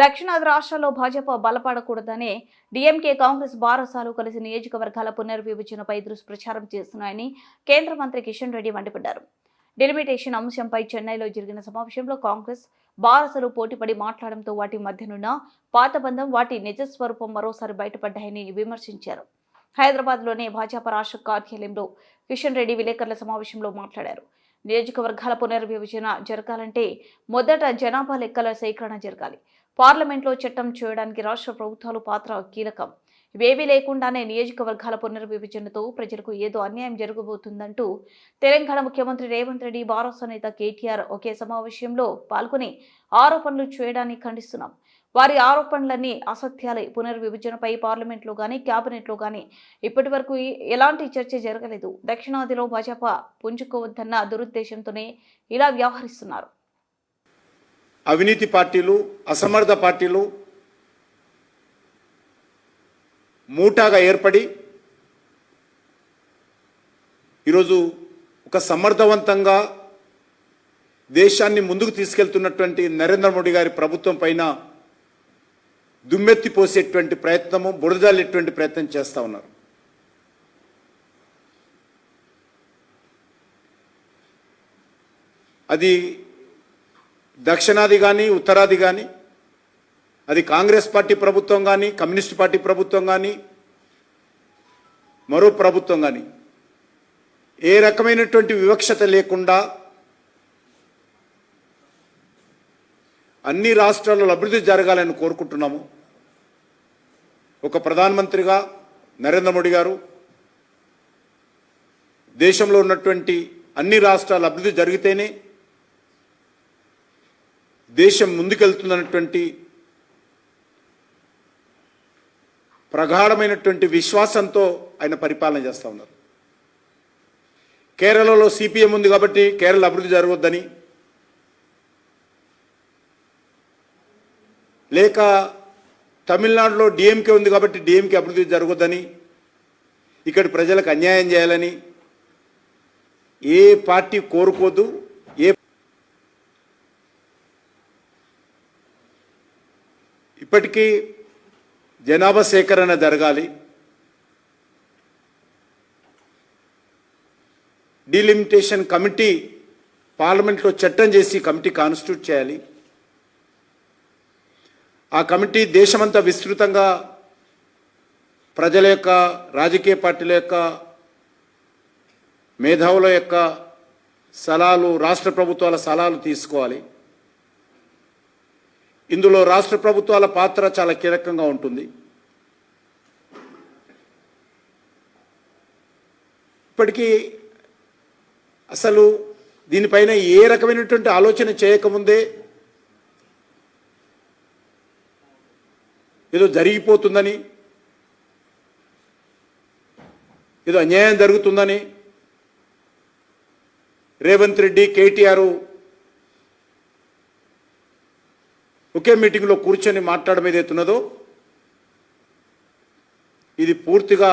దక్షిణాది రాష్ట్రాల్లో భాజపా బలపడకూడదనే డీఎంకే కాంగ్రెస్ బారసాలు కలిసి నియోజకవర్గాల పునర్విభజనపై దుష్ప్రచారం చేస్తున్నాయని కేంద్ర మంత్రి కిషన్ రెడ్డి మండిపడ్డారు. డెలిమిటేషన్ అంశంపై చెన్నైలో జరిగిన సమావేశంలో కాంగ్రెస్ బారసలు పోటీపడి మాట్లాడడంతో వాటి మధ్యనున్న పాత బంధం వాటి నిజ స్వరూపం మరోసారి బయటపడ్డాయని విమర్శించారు. హైదరాబాద్లోని భాజపా రాష్ట్ర కార్యాలయంలో కిషన్ రెడ్డి విలేకరుల సమావేశంలో మాట్లాడారు. నియోజకవర్గాల పునర్విభజన జరగాలంటే మొదట జనాభా లెక్కల సేకరణ జరగాలి. పార్లమెంట్లో చట్టం చేయడానికి రాష్ట్ర ప్రభుత్వాలు పాత్ర కీలకం. ఇవేవీ లేకుండానే నియోజకవర్గాల పునర్విభజనతో ప్రజలకు ఏదో అన్యాయం జరగబోతుందంటూ తెలంగాణ ముఖ్యమంత్రి రేవంత్ రెడ్డి భారత నేత కేటీఆర్ ఒకే సమావేశంలో పాల్గొని ఆరోపణలు చేయడాన్ని ఖండిస్తున్నాం. వారి ఆరోపణలన్నీ అసత్యాలే. పునర్విభజనపై పార్లమెంట్లో కానీ క్యాబినెట్లో కానీ ఇప్పటి వరకు ఎలాంటి చర్చ జరగలేదు. దక్షిణాదిలో భాజపా పుంజుకోవద్దన్న దురుద్దేశంతోనే ఇలా వ్యవహరిస్తున్నారు. అవినీతి పార్టీలు అసమర్థ పార్టీలు మూటాగా ఏర్పడి ఈరోజు ఒక సమర్థవంతంగా దేశాన్ని ముందుకు తీసుకెళ్తున్నటువంటి నరేంద్ర మోడీ గారి ప్రభుత్వం పైన దుమ్మెత్తి పోసేటువంటి ప్రయత్నము బురదలేటువంటి ప్రయత్నం చేస్తూ ఉన్నారు. అది దక్షిణాది కానీ ఉత్తరాది కానీ అది కాంగ్రెస్ పార్టీ ప్రభుత్వం కానీ కమ్యూనిస్ట్ పార్టీ ప్రభుత్వం కానీ మరో ప్రభుత్వం కానీ ఏ రకమైనటువంటి వివక్షత లేకుండా అన్ని రాష్ట్రాల్లో అభివృద్ధి జరగాలని కోరుకుంటున్నాము. ఒక ప్రధానమంత్రిగా నరేంద్ర మోడీ గారు దేశంలో ఉన్నటువంటి అన్ని రాష్ట్రాల అభివృద్ధి జరిగితేనే దేశం ముందుకెళ్తుందన్నటువంటి ప్రగాఢమైనటువంటి విశ్వాసంతో ఆయన పరిపాలన చేస్తూ ఉన్నారు. కేరళలో సిపిఎం ఉంది కాబట్టి కేరళ అభివృద్ధి జరగొద్దని. లేక తమిళనాడులో డిఎంకే ఉంది కాబట్టి డిఎంకే అభివృద్ధి జరగొద్దని. ఇక్కడి ప్రజలకు అన్యాయం చేయాలని ఏ పార్టీ కోరుకోదు ఏ ఇప్పటికీ జనాభా సేకరణ జరగాలి. డీలిమిటేషన్ కమిటీ పార్లమెంట్లో చట్టం చేసి కమిటీ కాన్స్టిట్యూట్ చేయాలి. ఆ కమిటీ దేశమంతా విస్తృతంగా ప్రజల యొక్క రాజకీయ పార్టీల యొక్క మేధావుల యొక్క సలహాలు రాష్ట్ర ప్రభుత్వాల సలహాలు తీసుకోవాలి. ఇందులో రాష్ట్ర ప్రభుత్వాల పాత్ర చాలా కీలకంగా ఉంటుంది. ఇప్పటికీ అసలు దీనిపైన ఏ రకమైనటువంటి ఆలోచన చేయకముందే ఏదో జరిగిపోతుందని ఏదో అన్యాయం జరుగుతుందని రేవంత్ రెడ్డి కేటీఆర్ ఒకే మీటింగ్లో కూర్చొని మాట్లాడడం ఏదైతున్నదో ఇది పూర్తిగా